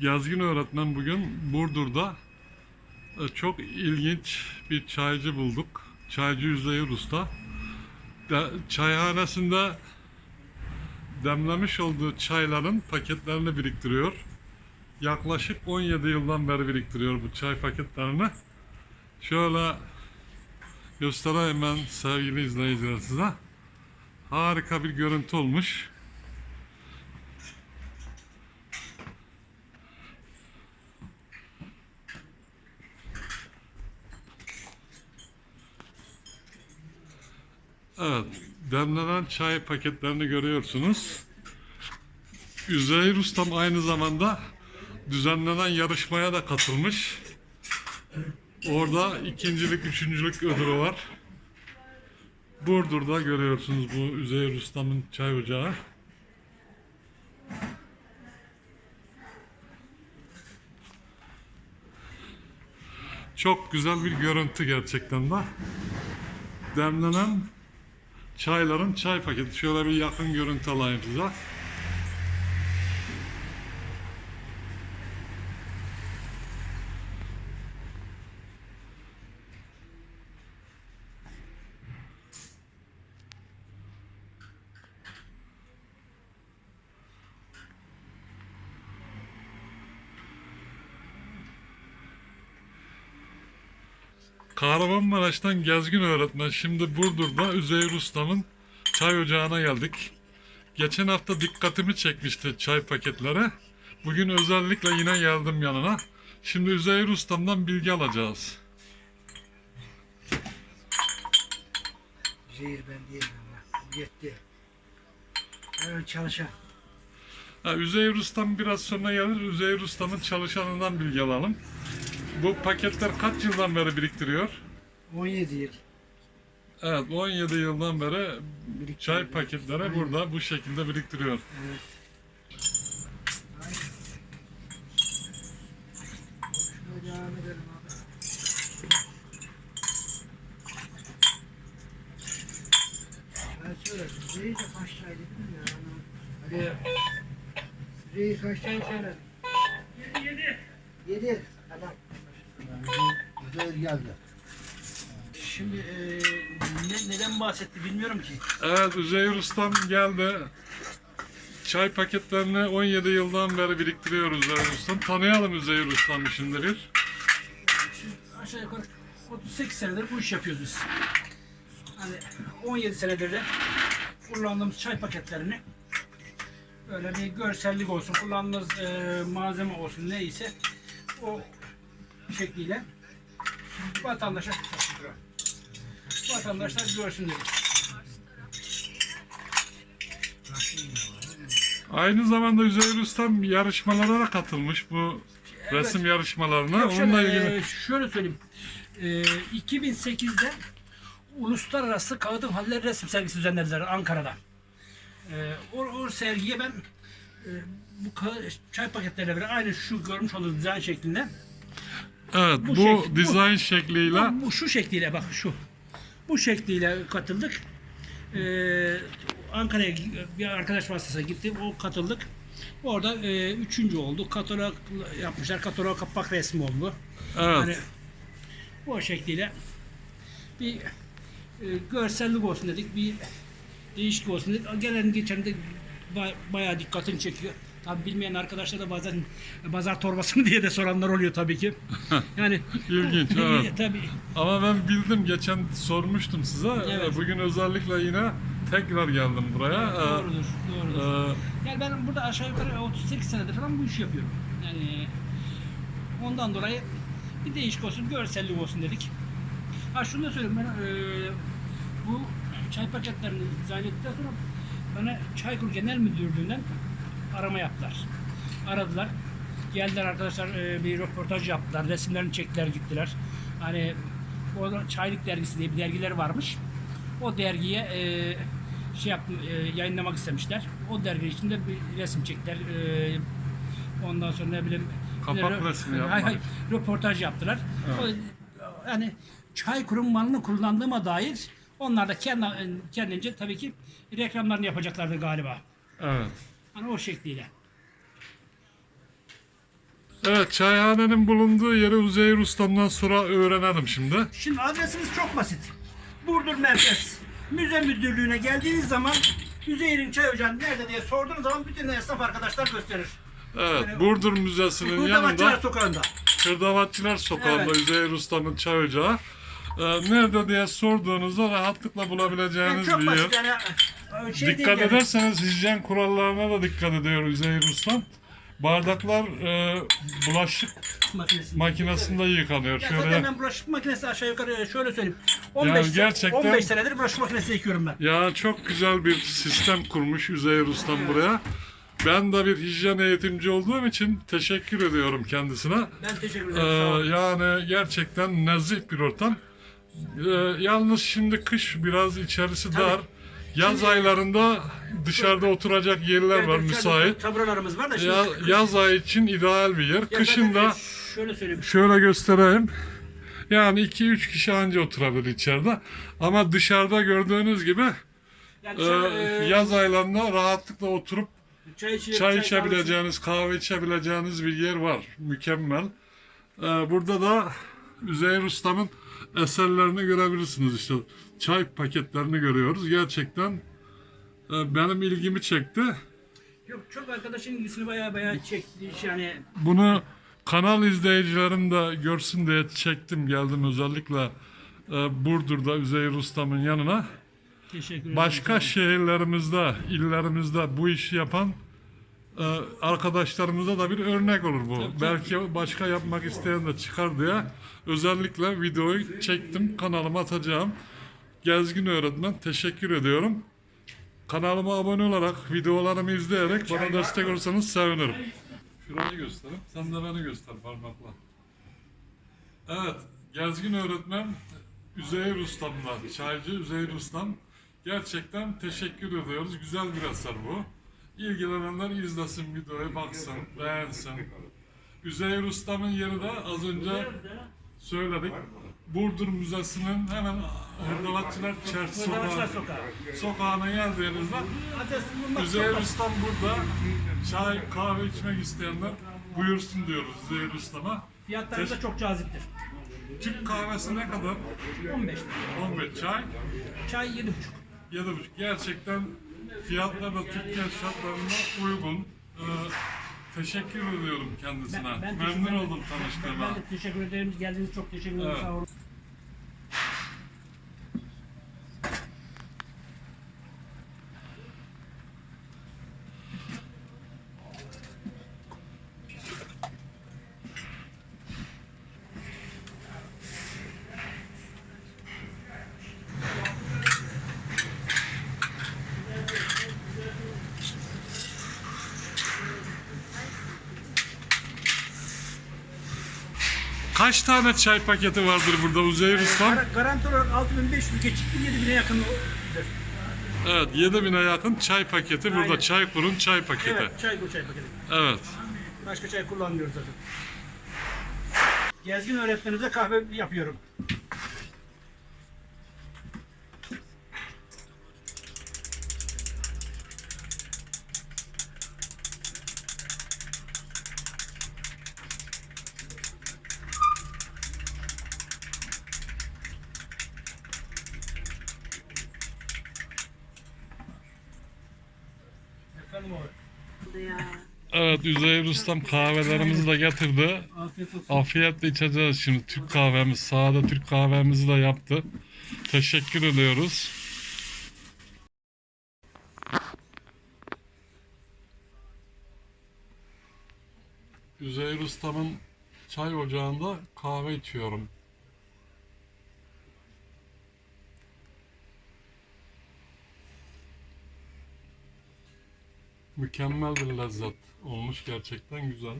Gezgin öğretmen bugün Burdur'da e, çok ilginç bir çaycı bulduk. Çaycı Üzeyir Usta. De, çayhanesinde demlemiş olduğu çayların paketlerini biriktiriyor. Yaklaşık 17 yıldan beri biriktiriyor bu çay paketlerini. Şöyle göstereyim ben sevgili izleyiciler size. Harika bir görüntü olmuş. Evet, demlenen çay paketlerini görüyorsunuz. Üzeyir Ustam aynı zamanda düzenlenen yarışmaya da katılmış. Orada ikincilik, üçüncülük ödülü var. Burdur'da görüyorsunuz bu Üzeyir Ustam'ın çay ocağı. Çok güzel bir görüntü gerçekten de. Demlenen çayların çay paketi. Şöyle bir yakın görüntü alayım size. Kahramanmaraş'tan gezgin öğretmen. Şimdi Burdur'da Üzeyir Ustam'ın çay ocağına geldik. Geçen hafta dikkatimi çekmişti çay paketleri. Bugün özellikle yine geldim yanına. Şimdi Üzeyir Ustam'dan bilgi alacağız. Zehir ben değilim. Bu yetti. Hemen çalışan. Ha, Üzeyir Ustam biraz sonra gelir. Üzeyir Ustam'ın çalışanından bilgi alalım. Bu paketler kaç yıldan beri biriktiriyor? 17 yıl. Evet 17 yıldan beri çay paketleri Aynen. burada bu şekilde biriktiriyor. Evet. Şöyle devam edelim abi. Ben söyledim. Zehir de kaç çay dedim ya. Hadi. Zehir kaç çay? 7 7. 7. Tamam. Güzel geldi. Şimdi e, ne, neden bahsetti bilmiyorum ki. Evet Üzeyir Ustam geldi. Çay paketlerini 17 yıldan beri biriktiriyor Üzeyir Ustam. Tanıyalım Üzeyir Ustam'ı şimdi bir. Şimdi aşağı yukarı 38 senedir bu iş yapıyoruz biz. Hani 17 senedir de kullandığımız çay paketlerini böyle bir görsellik olsun, kullandığımız e, malzeme olsun neyse o şekliyle vatandaşa vatandaşlar görsün dedik. Aynı zamanda Üzeyir Ustam yarışmalara da katılmış bu resim yarışmalarına. Yok, Onunla şöyle, ilgili. e, şöyle söyleyeyim. E, 2008'de Uluslararası Kağıdın Haller Resim Sergisi düzenlediler Ankara'da. E, o, o sergiye ben e, bu ka- çay paketleriyle beraber aynı şu görmüş olduğunuz dizayn şeklinde Evet bu bu, şekil- bu- dizayn şekliyle bu, bu şu şekliyle bak şu bu şekliyle katıldık. E, Ankara'ya bir arkadaş vasıtasıyla gittim. O katıldık. Orada e, üçüncü oldu. Katalog yapmışlar. Katalog kapak resmi oldu. Hani evet bu şekliyle bir e, görsellik olsun dedik, bir değişik olsun dedik. Gelen geçen de ba- bayağı dikkatini çekiyor. Tabi bilmeyen arkadaşlar da bazen pazar torbası mı diye de soranlar oluyor tabii ki. Yani İlginç, evet. tabii ama ben bildim geçen sormuştum size. Evet. Bugün özellikle yine tekrar geldim buraya. Ee, doğrudur, doğrudur. e, Yani ben burada aşağı yukarı 38 senedir falan bu işi yapıyorum. Yani ondan dolayı bir değişik olsun, görsellik olsun dedik. Ha şunu da söyleyeyim ben eee, bu çay paketlerini dizayn ettikten sonra bana Çaykur Genel Müdürlüğü'nden arama yaptılar. Aradılar. Geldiler arkadaşlar eee, bir röportaj yaptılar. Resimlerini çektiler gittiler. Hani o Çaylık Dergisi diye bir dergileri varmış. O dergiye eee, şey yaptım, eee, yayınlamak istemişler. O dergi içinde bir resim çektiler. Ondan sonra ne bileyim Kapak resmi Hay- röportaj yaptılar. O, yani çay kurum malını kullandığıma dair onlar da kendi, kendince tabii ki reklamlarını yapacaklardı galiba. evet. Hani o şekliyle. Evet çayhanenin bulunduğu yeri Uzeyir Ustam'dan sonra öğrenelim şimdi. Şimdi adresimiz çok basit. Burdur Merkez Müze Müdürlüğü'ne geldiğiniz zaman Üzeyir'in çay ocağı nerede diye sorduğunuz zaman bütün esnaf arkadaşlar gösterir. Evet Burdur Müzesi'nin Hurdavatçılar yanında Sokağı'nda. Hırdavatçılar Sokağı'nda Evet. Üzeyir Usta'nın çay ocağı. Ee, nerede diye sorduğunuzda rahatlıkla Yani bulabileceğiniz çok bir yer. basit yani. Şey Dikkat yani. ederseniz hijyen kurallarına da dikkat ediyor Üzeyir Ustam. Bardaklar e, bulaşık Makinesi. makinesinde yıkanıyor. Ya Şöyle zaten ben bulaşık makinesi aşağı yukarı şöyle söyleyeyim. 15, Yani gerçekten- 15 senedir bulaşık makinesi yıkıyorum ben. Ya çok güzel bir sistem kurmuş Üzeyir Ustam buraya. Ben de bir hijyen eğitimci olduğum için teşekkür ediyorum kendisine. Ben teşekkür Ee, ederim. olun. yani gerçekten nezih bir ortam. Ee, yalnız şimdi kış biraz içerisi Tabii. dar. Yaz aylarında dışarıda oturacak yerler var müsait. Taburelerimiz var da şimdi. Ya, yaz ayı için ideal bir yer. Kışın da Şöyle söyleyeyim. şöyle göstereyim. Yani 2-3 kişi anca oturabilir içeride. Ama dışarıda gördüğünüz gibi Yani e, şöyle, e, yaz aylarında rahatlıkla oturup çay, içip, çay içebileceğiniz, kahve içebileceğiniz bir yer var. Mükemmel. Ee, burada da Üzeyir Ustam'ın eserlerini görebilirsiniz işte. Çay paketlerini görüyoruz. Gerçekten e, benim ilgimi çekti. Yok çok arkadaşın ilgisini bayağı bayağı çekti. Yani Bunu kanal izleyicilerim de görsün diye çektim. Geldim özellikle e, Burdur'da Üzeyir Ustam'ın yanına. teşekkür ederim. Başka şehirlerimizde, illerimizde bu işi yapan e, arkadaşlarımıza da bir örnek olur bu. Tabii, tabii. Belki başka yapmak isteyen de çıkar diye özellikle videoyu çektim, kanalıma atacağım. Gezgin öğretmen teşekkür ediyorum. Kanalıma abone olarak, videolarımı izleyerek bana destek olursanız sevinirim. Şurayı göstereyim, sen de beni göster parmakla. Evet, Gezgin öğretmen Üzeyir Ustam'la, çaycı Üzeyir Ustam. Gerçekten teşekkür ediyoruz. Güzel bir eser bu. İlgilenenler izlesin videoyu, baksın, beğensin. Üzeyir Ustam'ın yeri de az önce söyledik. Burdur Müzesi'nin hemen Hırdavatçılar Çarşı sokağı, Sokağı. sokağına geldiğinizde Üzeyir. Ustam burada. Çay, kahve içmek isteyenler buyursun diyoruz Üzeyir Ustam'a. Fiyatları da çok caziptir. Türk kahvesi ne kadar? 15 lira. 15 çay. Çay 7,5. 7,5. Gerçekten fiyatlar da Türkiye şartlarına uygun. Ee, teşekkür ediyorum kendisine. Ben, ben Memnun oldum tanıştığıma. ben de teşekkür ederim. Geldiğiniz çok teşekkür ederim. Evet. Sağ olun. Kaç tane çay paketi vardır burada Uzeyir Ustam? Gar- Garanti olarak 6500 geçikti 7000'e yakın. Evet 7000'e yakın çay paketi. Burada Aynen. çay kurun çay paketi. Evet, çay bu çay paketi. Evet. Başka çay kullanmıyoruz zaten. Gezgin öğretmenimize kahve yapıyorum. Evet Üzeyir Ustam kahvelerimizi de getirdi. Afiyetle içeceğiz şimdi. Türk kahvemiz, sade Türk kahvemizi de yaptı. Teşekkür ediyoruz. Üzeyir Ustam'ın çay ocağında kahve içiyorum. Mükemmel bir lezzet olmuş gerçekten güzel.